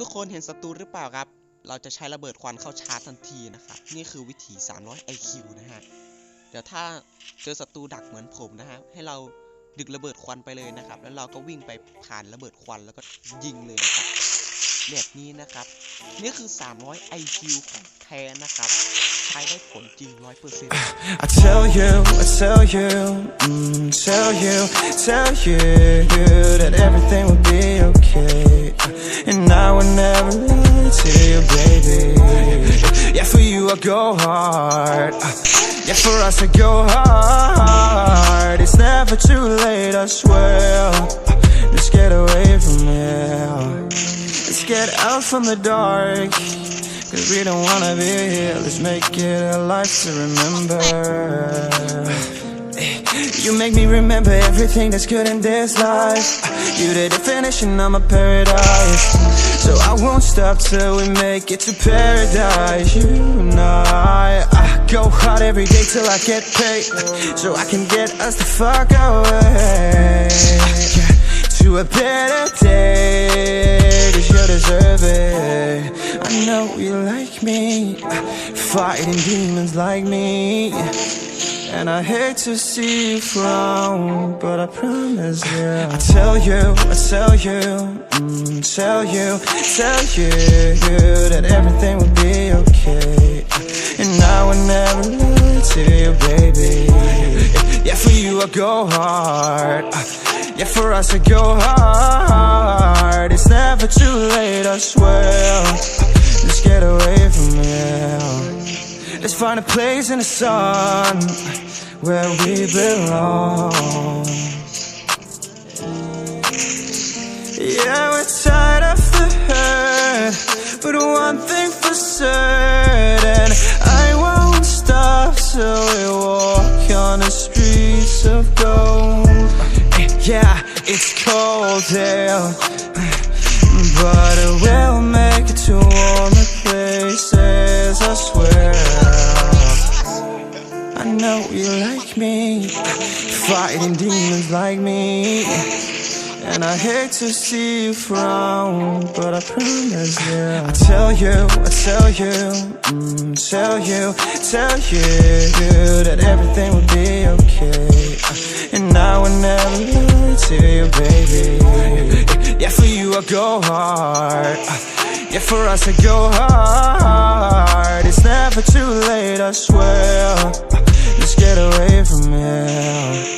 ทุกคนเห็นศัตรูหรือเปล่าครับ เราจะใช้ระเบิดควันเข้าชาร์จทันทีนะครับ นี่คือวิธี300 IQ นะฮะ เดี๋ยวถ้าเจอศัตรูดักเหมือนผมนะฮะ ให้เราดึกระเบิดควันไปเลยนะครับ แล้วเราก็วิ่งไปผ่านระเบิดควันแล้วก็ยิงเลยนะครับ แบบนี้นะครับ นี่คือ 300 IQ ของแท้นะครับ ใช้ได้ผลจริง 100% I tell you, I tell you, mm, tell you, tell you that everything will be okay. And I will never lie to you, baby. Yeah, for you I go hard. Yeah, for us I go hard. It's never too late, I swear. Let's get away from here. Let's get out from the dark. Cause we don't wanna be here. Let's make it a life to remember. You make me remember everything that's good in this life. You the definition of my paradise. So I won't stop till we make it to paradise. You and I, I go hard every day till I get paid. So I can get us the fuck away. To a better day, cause you deserve it. I know you like me, fighting demons like me. And I hate to see you frown, but I promise you. I tell you, I tell you, mm, tell you, tell you that everything will be okay. And I will never lie to you, baby. Yeah, for you I go hard. Yeah, for us I go hard. It's never too late, I swear. Find a place in the sun where we belong. Yeah, we're tired of the hurt, but one thing for certain, I won't stop till we walk on the streets of gold. Yeah, it's cold here, fighting demons like me. And I hate to see you frown, but I promise you. I tell you, I tell you, mm, tell you, tell you that everything will be okay. And I will never lie to you, baby. Yeah, for you I go hard. Yeah, for us I go hard. It's never too late, I swear. Let's get away from here.